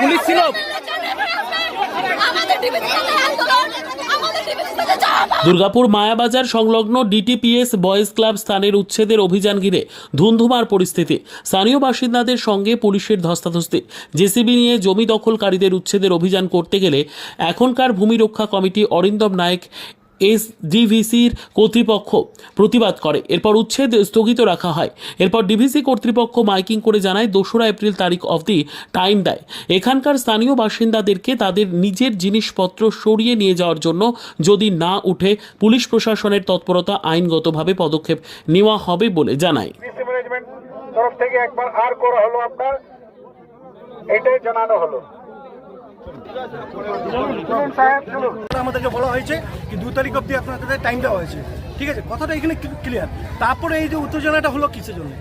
Police ছিল? দুর্গাপুর মায়াবাজার সংলগ্ন ডিটিপিএস boys club স্থানের উচ্ছেদের অভিযান ঘিরে ধুন্ধুমার পরিস্থিতি। স্থানীয় বাসিন্দাদের সঙ্গে পুলিশের ধস্তাধস্তি। জেসিবি নিয়ে জমি দখলকারীদের উচ্ছেদের অভিযান করতে গেলে এখনকার ভূমি রক্ষা কমিটি অরিন্দম নায়ক এসডিভিসির কর্তৃপক্ষ প্রতিবাদ করে। এরপর উচ্ছেদ স্থগিত রাখা হয়। এরপর ডিভিসি কর্তৃপক্ষ মাইকিং করে জানায়, দোসরা এপ্রিল তারিখ অবধি টাইম দেয়। এখানকার স্থানীয় বাসিন্দাদেরকে তাদের নিজের জিনিসপত্র সরিয়ে নিয়ে যাওয়ার জন্য যদি না উঠে, পুলিশ প্রশাসনের তৎপরতা আইনগতভাবে পদক্ষেপ নেওয়া হবে বলে জানায়। থেকে একবার আর করা হলো আপনার, এটাই জানানো হলো। আমাদেরকে বলা হয়েছে কি দু তারিখ অব্দি আপনাদের টাইম দেওয়া হয়েছে। ঠিক আছে? কথাটা এখানে ক্লিয়ার তারপরে এই যে উত্তেজনাটা হলো কিসের জন্য?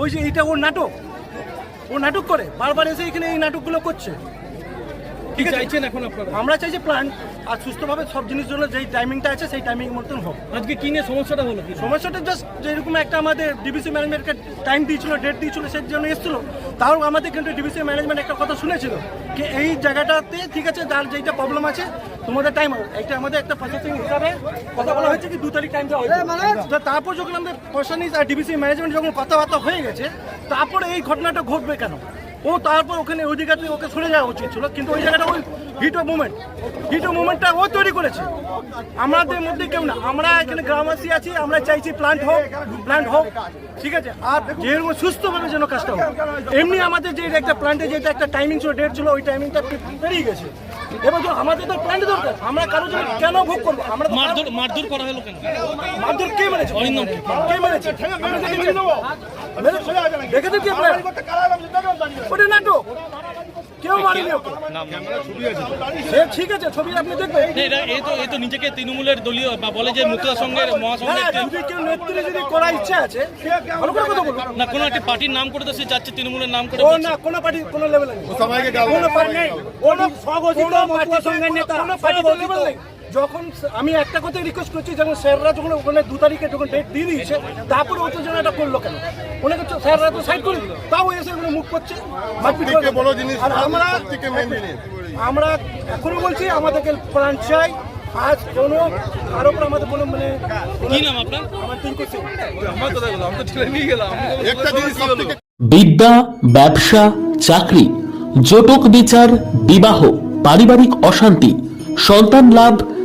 ওই যে এইটা ওর নাটক। ও নাটক করে। বারবার এসে এখানে এই নাটকগুলো করছে। ঠিক আছে? এখন আপনারা? আমরা চাই যে প্ল্যান আর সুস্থভাবে সব জিনিস জন্য যেই টাইমিংটা আছে সেই টাইমিং মতন হোক। আজকে কি নিয়ে সমস্যাটা হলো কি? সমস্যাটা জাস্ট যেরকম একটা আমাদের ডিবিসি ম্যানেজমেন্টকে টাইম দিয়েছিল ডেট দিয়েছিল সেই জন্য এসেছিল। তাও আমাদের কিন্তু ডিবিসি ম্যানেজমেন্ট একটা কথা শুনেছিল কি এই জায়গাটাতে ঠিক আছে যার যেইটা প্রবলেম আছে তোমাদের টাইম এটা আমাদের একটা প্রসেসিং হিসাবে কথা বলা হয়েছে কি দু তারিখ টাইম দেওয়া হয়েছে। তারপর যখন আমাদের প্রশাসনিক আর ডিবিসি ম্যানেজমেন্ট যখন কথাবার্তা হয়ে গেছে তারপরে এই ঘটনাটা ঘটবে কেন? ও তারপর ওখানে ওই জায়গাতে ওকে সরে যাওয়া উচিত ছিল কিন্তু ওই জায়গাটা ওই heat of movement heat of মুভমেন্টটা ও তৈরি করেছে। আমাদের মধ্যে কেউ না আমরা এখানে গ্রামবাসী আছি আমরা চাইছি প্লান্ট হোক প্লান্ট হোক ঠিক আছে? আর যেরকম সুস্থভাবে যেন কাজটা হোক এমনি আমাদের যে একটা প্ল্যান্টে যেটা একটা টাইমিং ছিল ডেট ছিল ওই টাইমিংটা পেরিয়ে গেছে। এবার তো আমাদের তো প্ল্যান্ট দরকার আমরা কারও জন্য কেন ভোগ করব? আমরা মারধর মারধর করা হলো কেন? মারধর কে মেরেছে? অরিন্দম কে? মেরেছে। দেখেছেন কি আপনারা ওটা নাটক কেউ মারেনি ওকে। সে ঠিক আছে ছবি আপনি দেখবেন। এই তো এই তো নিজেকে তৃণমূলের দলীয় বা বলে যে মুক্তা সঙ্গের মহাসংঘের হ্যাঁ যদি কেউ নেত্রী যদি করার ইচ্ছা আছে ভালো করে কথা বলুন। না কোনো একটা পার্টির নাম করে তো সে যাচ্ছে তৃণমূলের নাম করে ও না কোনো পার্টি কোনো লেভেলে নেই। কোনো পার্টি নেই। কোনো স্বঘোষিত পার্টির সঙ্গে নেতা কোনো পার্টি নেই। যখন আমি একটা কথাই রিকোয়েস্ট করছি যখন স্যাররা যখন ওখানে দু তারিখে যখন ডেট দিয়ে দিয়েছে তারপরে উত্তেজনাটা করল কেন? ওনাকে স্যাররা তো সাইড করে দিল? তাও এসে ওখানে মুখ করছে আর আমরা। আমরা এখনও বলছি আমাদেরকে প্রাণ চাই। আজ কোনো কারও উপর আমাদের কোনো মানে কি নাম আপনার? আমার টিঙ্কু সিং একটা জিনিস বিদ্যা ব্যবসা চাকরি জটক বিচার বিবাহ পারিবারিক অশান্তি সন্তান লাভ